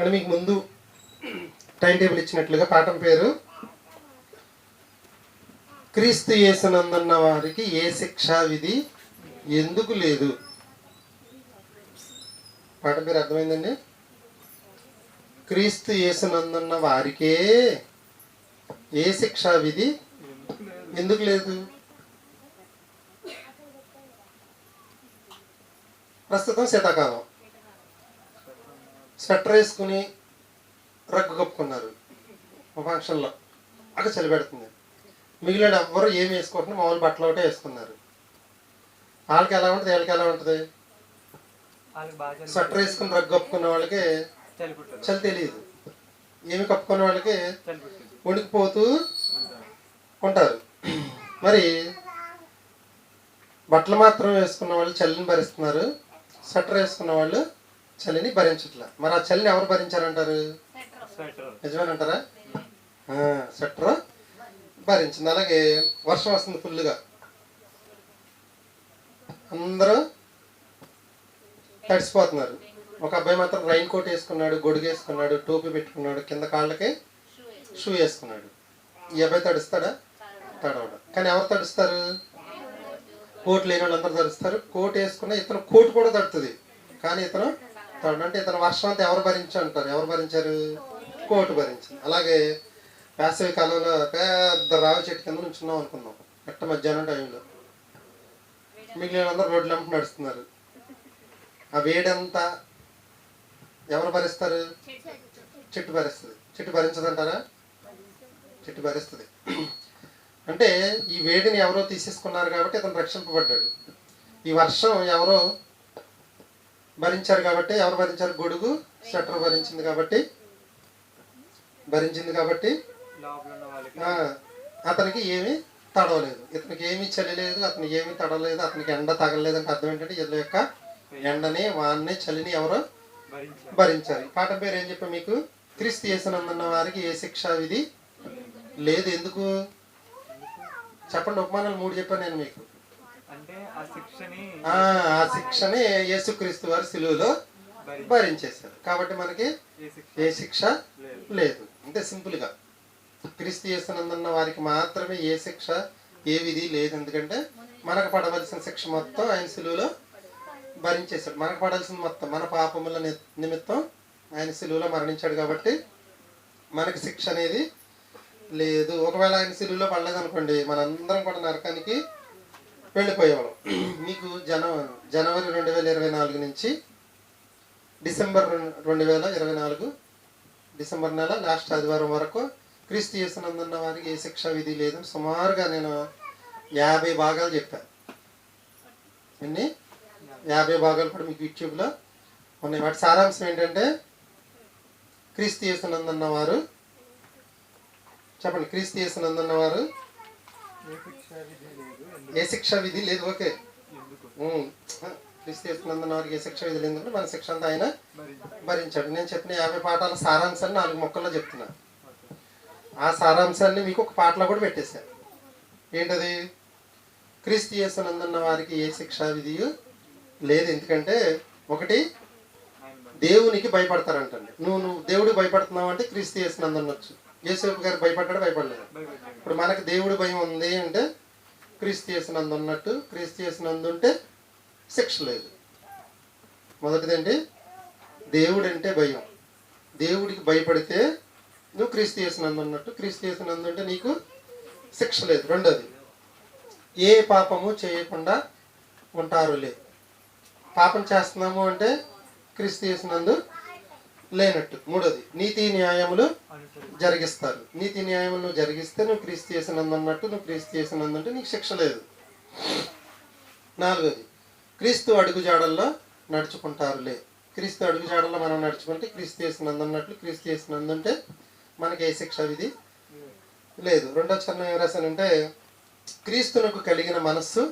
అంటే మీకు ముందు టైం టేబుల్ ఇచ్చినట్లుగా పాఠం పేరు క్రీస్తు యేసునందున్న వారికి ఏ శిక్షా విధి ఎందుకు లేదు? పాఠం పేరు అర్థమైందండి? క్రీస్తు యేసునందున్న వారికే ఏ శిక్షా విధి ఎందుకు లేదు? ప్రస్తుతం శీతాకాలం. స్వెటర్ వేసుకుని రగ్గు కప్పుకున్నారు ఫంక్షన్లో. అక్కడ చలి పెడుతుంది మిగిలిన ఎవ్వరు ఏం వేసుకోకుండా మామూలు బట్టలు ఒకటే వేసుకున్నారు. వాళ్ళకి ఎలా ఉంటుంది? వీళ్ళకి ఎలా ఉంటుంది? స్వెటర్ వేసుకుని రగ్గు కప్పుకున్న వాళ్ళకి చలి తెలియదు. ఏమి కప్పుకున్న వాళ్ళకి వణికిపోతూ ఉంటారు. మరి బట్టలు మాత్రం వేసుకున్న వాళ్ళు చలిని భరిస్తున్నారు. స్వెటర్ వేసుకున్న వాళ్ళు చలిని భరించట్ల. మరి ఆ చలిని ఎవరు భరించారంటారు? నిజమేనంటారా స్వెటర్ భరించింది. అలాగే వర్షం వస్తుంది ఫుల్గా అందరూ తడిసిపోతున్నారు. ఒక అబ్బాయి మాత్రం రైన్ కోట్ వేసుకున్నాడు గొడుగు వేసుకున్నాడు టోపీ పెట్టుకున్నాడు కింద కాళ్ళకి షూ వేసుకున్నాడు. ఈ అబ్బాయి తడుస్తాడా? తడవడా. కానీ ఎవరు తడుస్తారు? కోట్ లేని వాళ్ళందరూ తడుస్తారు. కోట్ వేసుకున్న ఇతను కోట్ కూడా తడుతుంది. కానీ ఇతను అంటే ఇతను వర్షం ఎవరు భరించారు అంటారు? ఎవరు భరించారు? కోటు భరించింది. అలాగే వేసవి కాలంలో పెద్ద రావి చెట్టు కింద నుంచున్నాం అనుకున్నాం. ఎట్ట మధ్యాహ్నం టైంలో. మిగిలిన అందరూ రోడ్లు వెంట నడుస్తున్నారు. ఆ వేడంతా ఎవరు భరిస్తారు? చెట్టు భరిస్తుంది. చెట్టు భరించదంటారా? చెట్టు భరిస్తుంది. అంటే ఈ వేడిని ఎవరో తీసేసుకున్నారు కాబట్టి అతను రక్షింపబడ్డాడు. ఈ వర్షం ఎవరో భరించారు కాబట్టి ఎవరు భరించారు? గొడుగు స్వెటర్ భరించింది కాబట్టి భరించింది కాబట్టి అతనికి ఏమీ తడవలేదు. ఇతనికి ఏమీ చలి లేదు అతనికి ఏమీ తడవలేదు అతనికి ఎండ తగలలేదు అంటే అర్థం ఏంటంటే ఇతని యొక్క ఎండని వాన్ని చలిని ఎవరో ఈ పాఠం పేరు ఏం చెప్పా మీకు? క్రీస్తు యేసునందున్న వారికి ఏ శిక్షా విధి లేదు. ఎందుకు? చెప్పండి ఉపమానాలు మూడు చెప్పాను నేను మీకు. ఆ శిక్షని యేసుక్రీస్తు వారి సిలువలో భరి- భరించేశారు. కాబట్టి మనకి ఏ శిక్ష? లేదు. అంతే సింపుల్గా క్రీస్తు యేసునందున్న వారికి మాత్రమే ఏ శిక్ష ఏ విధి లేదు. ఎందుకంటే మనకు పడవలసిన శిక్ష మొత్తం ఆయన సిలువలో భరించేశాడు. మనకు పడాల్సిన మొత్తం మన పాపముల నిమిత్తం ఆయన సిలువలో మరణించాడు కాబట్టి మనకి శిక్ష అనేది లేదు. ఒకవేళ ఆయన సిలువలో పడలేదు అనుకోండి మనందరం కూడా నరకానికి వెళ్ళిపోయేవాళ్ళం. మీకు జనవ జనవరి రెండు వేల ఇరవై నాలుగు నుంచి డిసెంబర్ రెండు- రెండు వేల ఇరవై నాలుగు డిసెంబర్ నెల లాస్ట్ ఆదివారం వరకు క్రీస్తు చేసినందున్న వారికి ఏ శిక్ష విధి లేదని సుమారుగా నేను యాభై భాగాలు చెప్పాను. ఎన్ని? యాభై భాగాలు కూడా మీకు యూట్యూబ్లో ఉన్నాయి. వాటి సారాంశం ఏంటంటే క్రీస్తు చేసినందున్న వారు చెప్పండి. క్రీస్తు చేసినందున్న వారు ఏ శిక్ష విధి లేదు ఓకే. ఎందుకు క్రీస్తు వారికి ఏ శిక్ష విధి లేదంటే మన శిక్ష అంతా ఆయన భరించాడు. నేను చెప్పిన యాభై పాఠాల సారాంశాన్ని నాలుగు మొక్కల్లో చెప్తున్నా. ఆ సారాంశాన్ని మీకు ఒక పాటలో కూడా పెట్టేశాను ఏంటది? క్రీస్తు యేసునందున్న వారికి ఏ శిక్షా విధి లేదు. ఎందుకంటే ఒకటి దేవునికి భయపడతారంటండి. నువ్వు నువ్వు దేవుడికి భయపడుతున్నావు అంటే క్రీస్తు యేసునందున్నొచ్చు యేసేపు గారు భయపడ్డాడు భయపడలేదు. ఇప్పుడు మనకి దేవుడి భయం ఉంది అంటే క్రీస్తు యేసునందు ఉన్నట్టు క్రీస్తు యేసునందు ఉంటే శిక్ష లేదు. మొదటిదండి దేవుడు అంటే భయం. దేవుడికి భయపడితే నువ్వు క్రీస్తు యేసునందు ఉన్నట్టు క్రీస్తు యేసునందు ఉంటే నీకు శిక్ష లేదు. రెండోది ఏ పాపము చేయకుండా ఉంటారు లే. పాపం చేస్తున్నాము అంటే క్రీస్తు యేసునందు లేనట్టు. మూడోది నీతి న్యాయములు జరిగిస్తారు. నీతి న్యాయములు నువ్వు జరిగిస్తే నువ్వు క్రీస్తు చేసినందు అన్నట్టు నువ్వు క్రీస్తు చేసినందు అంటే నీకు శిక్ష లేదు. నాలుగోది క్రీస్తు అడుగుజాడల్లో నడుచుకుంటారులే. క్రీస్తు అడుగుజాడల్లో మనం నడుచుకుంటే క్రీస్తు చేసినందు అన్నట్లు క్రీస్తు చేసినందు అంటే మనకి ఏ శిక్ష విధి లేదు. రెండో చరణం ఏం రాశానంటే క్రీస్తునకు కలిగిన మనస్సు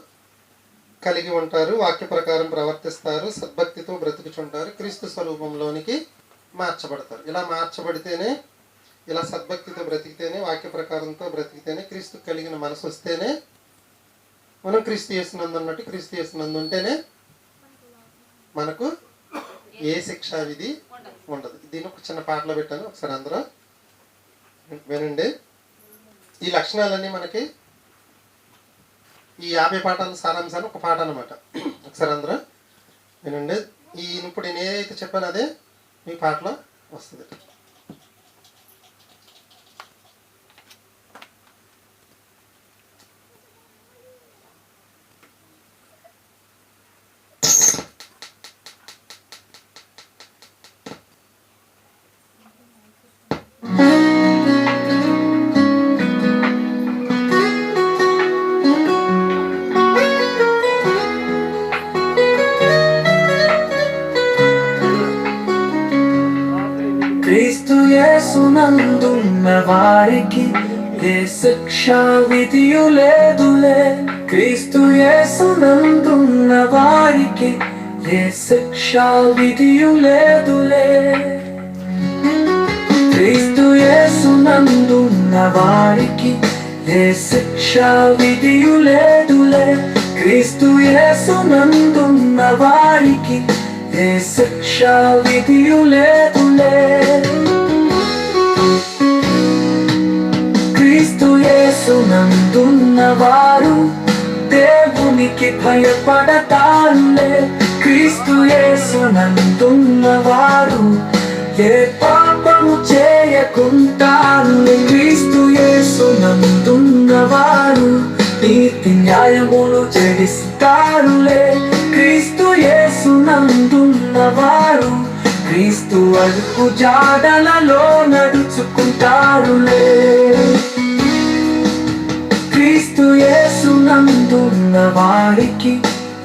కలిగి ఉంటారు వాక్య ప్రకారం ప్రవర్తిస్తారు సద్భక్తితో బ్రతుకుచుంటారు క్రీస్తు స్వరూపంలోనికి మార్చబడతారు. ఇలా మార్చబడితేనే ఇలా సద్భక్తితో బ్రతికితేనే వాక్య ప్రకారంతో బ్రతికితేనే క్రీస్తు కలిగిన మనసు వస్తేనే మనం క్రీస్తు చేసినందు అన్నట్టు క్రీస్తు చేసినందు ఉంటేనే మనకు ఏ శిక్షా విధి ఉండదు. దీన్ని ఒక చిన్న పాటలో పెట్టాను. ఒకసారి అందరూ వినండి. ఈ లక్షణాలన్నీ మనకి ఈ యాభై పాఠాల సారాంశాన్ని ఒక పాట అనమాట ఒకసారి అందరూ వినండి. ఈ ఇప్పుడు నేను ఏదైతే అదే ఈ పాటలో వస్తుంది. క్రీస్తు యేసునందున్న వారికి ఏ శిక్ష విధియు లేదులే. క్రీస్తు యేసునందున్న వారికి ఏ శిక్ష విధియు లేదులే. క్రీస్తు యేసునందున్న వారికి ఏ శిక్ష విధియు లేదులే. క్రీస్తు యేసునందున్న వారికి ఏ శిక్ష విధియు లేదులే క్రీస్తు యేసునందున్న వారు దేవునికి భయపడతారులే. క్రీస్తు యేసునందున్న వారు ఏ పాపము చేయకుంటారు క్రీస్తు యేసునందున్న వారు నీతి న్యాయములు చేస్తారులే. వరకు జాడలలో నడుచుకుంటారులే. క్రీస్తు యేసునందున్న వారికి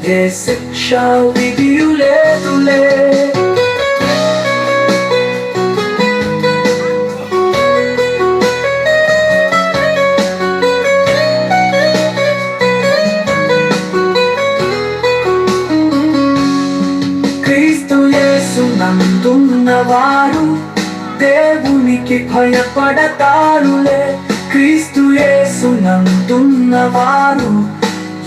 ఏ శిక్ష విధియు లేదులే దేవునికి భయపడతారులే. క్రీస్తు యేసునందున్న వారు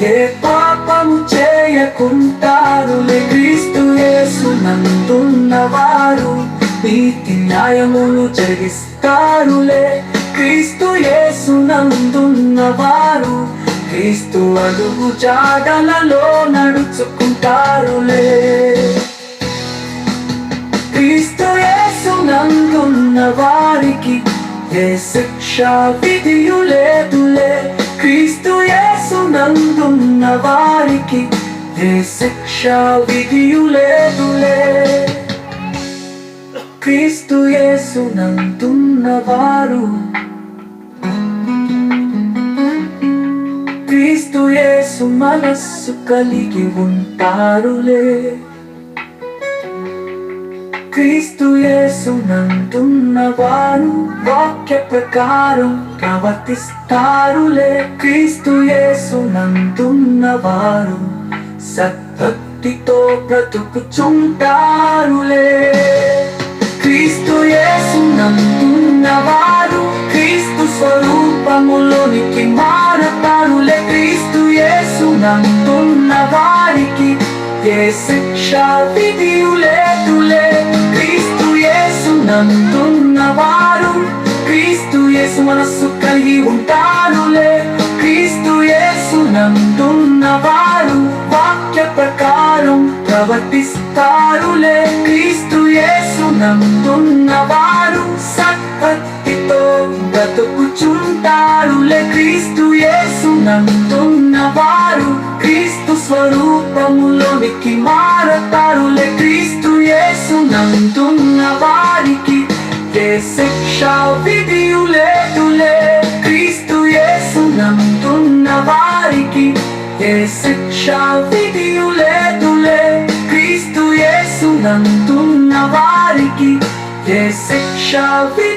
ఏ పాపము చేయకుంటారులే. క్రీస్తు యేసునందున్న వారు నీతి న్యాయమును జరిగిస్తారులే. క్రీస్తు యేసునందున్న వారు క్రీస్తు అడుగు జాడలలో నడుచుకుంటారులే. నందున్న వారికి ఏ శిక్ష విధియు లేదులే. క్రీస్తు యేసు నందున్న వారికి ఏ శిక్ష విధియు లేదులే. క్రీస్తు యేసు నందున్న వారు క్రీస్తు యేసు మనస్సు కలిగి ఉంటారులే. క్రీస్తు యేసునందున్న వారు వాక్య ప్రకారం ప్రవర్తిస్తారులే. క్రీస్తు యేసునందున్న వారు సద్భక్తితో బ్రతుకుచుంటారులే. క్రీస్తు యేసునందున్న వారు క్రీస్తు స్వరూపములోనికి మారతారులే. క్రీస్తు యేసునందున్న వారికి ఏ శిక్ష విధియులేదులే యేసునందున్న వారు క్రీస్తు యేసు మనస్సు కలిగి ఉంటారులే క్రీస్తు యేసునందున్న వారు వాక్య ప్రకారం ప్రవర్తిస్తారులే. క్రీస్తు యేసునందున్న వారు సత్పత్తితో బ్రతుకుచుంటారులే. క్రీస్తు యేసునందున్న వారు క్రీస్తు స్వరూపములోనికి మారతారులే. నందున్న వారికి ఏ శిక్ష విధియు లేదులే. క్రీస్తు యేసు నందున్న వారికి ఏ శిక్ష విధియు లేదులే. క్రీస్తు యేసు నందున్న వారికి ఏ శిక్ష విధి